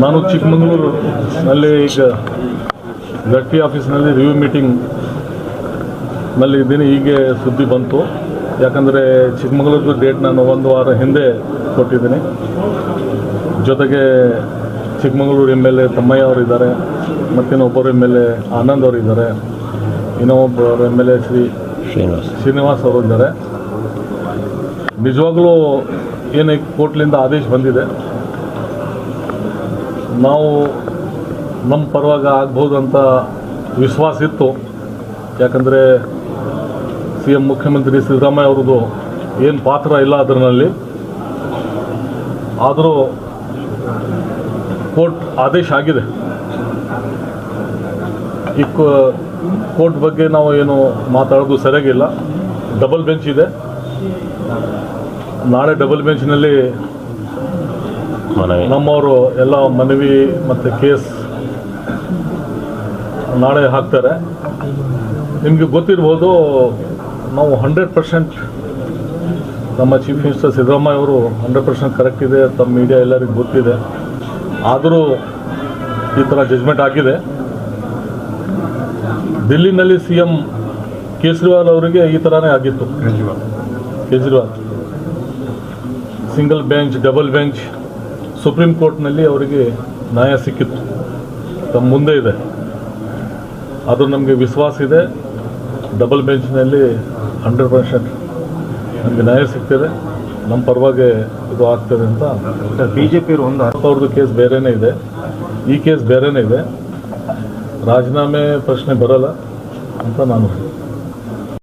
ನಾನು ಚಿಕ್ಕಮಗಳೂರಿನಲ್ಲಿ ಈಗ ಗಟ್ಟಿ ಆಫೀಸ್ನಲ್ಲಿ ರಿವ್ಯೂ ಮೀಟಿಂಗ್ನಲ್ಲಿ ಇದ್ದೀನಿ. ಹೀಗೆ ಸುದ್ದಿ ಬಂತು. ಯಾಕಂದರೆ ಚಿಕ್ಕಮಗಳೂರು ಡೇಟ್ ನಾನು ಒಂದು ವಾರ ಹಿಂದೆ ಕೊಟ್ಟಿದ್ದೀನಿ. ಜೊತೆಗೆ Chikkamagaluru M L A Thammaiah ಅವರಿದ್ದಾರೆ ಮತ್ತಿನ್ನೊಬ್ಬರು ಎಂ ಎಲ್ ಎ ಆನಂದ್ ಅವರಿದ್ದಾರೆ ಇನ್ನೊಬ್ಬರು M L A Shri Srinivas. Srinivas ಅವರು ಇದ್ದಾರೆ. ನಿಜವಾಗ್ಲೂ ಏನೇ ಕೋರ್ಟ್ಲಿಂದ ಆದೇಶ ಬಂದಿದೆ ನಾವು ನಮ್ಮ ಪರವಾಗಿ ಆಗ್ಬೋದು ಅಂತ ವಿಶ್ವಾಸ ಇತ್ತು. ಯಾಕಂದರೆ ಸಿ ಎಂ ಮುಖ್ಯಮಂತ್ರಿ ಸಿದ್ದರಾಮಯ್ಯ ಅವ್ರದ್ದು ಏನು ಪಾತ್ರ ಇಲ್ಲ ಅದರಲ್ಲಿ. ಆದರೂ ಕೋರ್ಟ್ ಆದೇಶ ಆಗಿದೆ. ಈ ಕೋರ್ಟ್ ಬಗ್ಗೆ ನಾವು ಏನು ಮಾತಾಡೋದು ಸರಿಯಾಗಿಲ್ಲ. ಡಬಲ್ ಬೆಂಚ್ ಇದೆ. ನಾಳೆ ಡಬಲ್ ಬೆಂಚ್ನಲ್ಲಿ ಮನವಿ. ನಮ್ಮವರು ಎಲ್ಲ ಮನವಿ ಮತ್ತು ಕೇಸ್ ನಾಳೆ ಹಾಕ್ತಾರೆ. ನಿಮಗೆ ಗೊತ್ತಿರ್ಬೋದು ನಾವು ಹಂಡ್ರೆಡ್ ಪರ್ಸೆಂಟ್ ನಮ್ಮ ಚೀಫ್ ಮಿನಿಸ್ಟರ್ ಸಿದ್ದರಾಮಯ್ಯ ಅವರು ಹಂಡ್ರೆಡ್ ಪರ್ಸೆಂಟ್ ಕರೆಕ್ಟ್ ಇದೆ ತಮ್ಮ ಮೀಡಿಯಾ ಎಲ್ಲರಿಗೂ ಗೊತ್ತಿದೆ. ಆದರೂ ಈ ಥರ ಜಜ್ಮೆಂಟ್ ಆಗಿದೆ. ದಿಲ್ಲಿನಲ್ಲಿ ಸಿ ಎಂ ಕೇಜ್ರಿವಾಲ್ ಅವರಿಗೆ ಈ ಥರನೇ ಆಗಿತ್ತು. Kejriwal. Single bench double bench supreme ಕೋರ್ಟ್ನಲ್ಲಿ ಅವರಿಗೆ ನ್ಯಾಯ ಸಿಕ್ಕಿತ್ತು. ತಮ್ಮ ಮುಂದೆ ಇದೆ. ಅದು ನಮಗೆ ವಿಶ್ವಾಸ ಇದೆ. ಡಬಲ್ ಬೆಂಚ್ನಲ್ಲಿ ಹಂಡ್ರೆಡ್ ಪರ್ಸೆಂಟ್ ನಮಗೆ ನ್ಯಾಯ ಸಿಗ್ತಿದೆ. ನಮ್ಮ ಪರವಾಗಿ ಇದು ಆಗ್ತದೆ ಅಂತ ಬಿ ಬಿಜೆಪಿ ಒಂದು ಅವ್ರದ್ದು ಕೇಸ್ ಬೇರೆನೇ ಇದೆ. ಈ ಕೇಸ್ ಬೇರೆನೇ ಇದೆ. ರಾಜೀನಾಮೆ ಪ್ರಶ್ನೆ ಬರಲ್ಲ ಅಂತ ನಾನು